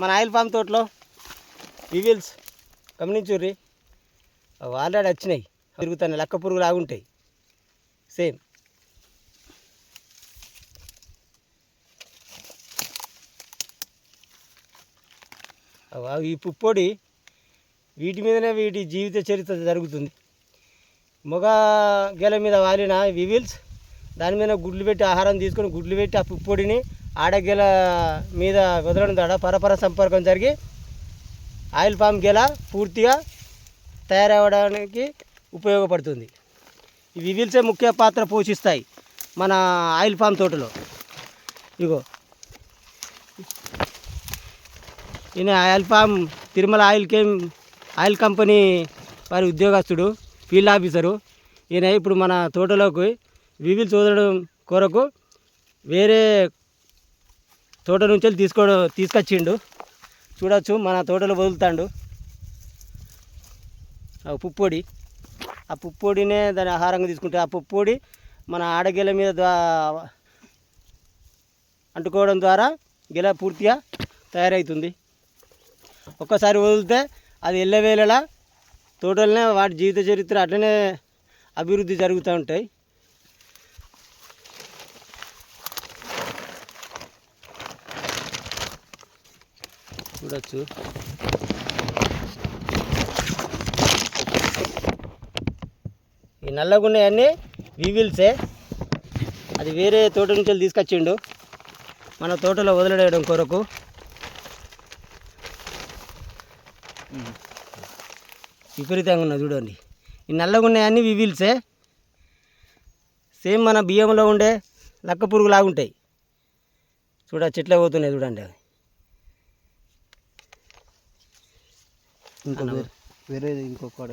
మన oil form తోటలో వివిల్స్ గమనించుర్రి. అవి ఆల్రెడీ వచ్చినాయి. తిరుగుతాయి లక్క పురుగు లాగుంటాయి సేమ్. అవి ఈ పుప్పొడి వీటి మీదనే వీటి జీవిత చరిత్ర జరుగుతుంది. మగ గెల మీద వాలిన వివిల్స్ దాని మీద గుడ్లు పెట్టి ఆహారం తీసుకొని గుడ్లు పెట్టి ఆ పుప్పొడిని ఆడగెల మీద వదలడం ద్వారా పరపర సంపర్కం జరిగి ఆయిల్ పామ్ గెల పూర్తిగా తయారవడానికి ఉపయోగపడుతుంది. ఈ వివిల్సే ముఖ్య పాత్ర పోషిస్తాయి మన ఆయిల్ పామ్ తోటలో. ఇగో. ఈయన ఆయిల్ పామ్ తిరుమల ఆయిల్ కేమ్ ఆయిల్ కంపెనీ వారి ఉద్యోగస్తుడు ఫీల్డ్ ఆఫీసరు. ఈయన ఇప్పుడు మన తోటలోకి వివిల్ చూడడం కొరకు వేరే తోట నుంచి తీసుకో తీసుకొచ్చిండు. చూడొచ్చు మన తోటలో వదులుతాడు. ఆ పుప్పొడి ఆ పుప్పొడినే దాని ఆహారంగా తీసుకుంటే ఆ పుప్పొడి మన ఆడగిల మీద అంటుకోవడం ద్వారా గెల పూర్తిగా తయారవుతుంది ఒక్కసారి వదిలితే అది ఎల్లవేళలా తోటలనే వాటి జీవిత చరిత్ర అట్లనే అభివృద్ధి జరుగుతూ ఉంటాయి. చూడొచ్చు. ఈ నల్లగున్నాయన్నీ వీవిల్సే అది వేరే తోట నుంచి తీసుకొచ్చిండు. మన తోటలో వదిలేయడం కొరకు. విపరీతంగా ఉన్నది చూడండి. ఈ నల్లగా ఉన్నాయన్నీ వివిల్సే సేమ్ మన బియ్యంలో ఉండే లక్క పురుగు లాగుంటాయి చూడ చెట్లే పోతున్నాయి చూడండి అవి. ఇంకో వేరే- ఇంకొక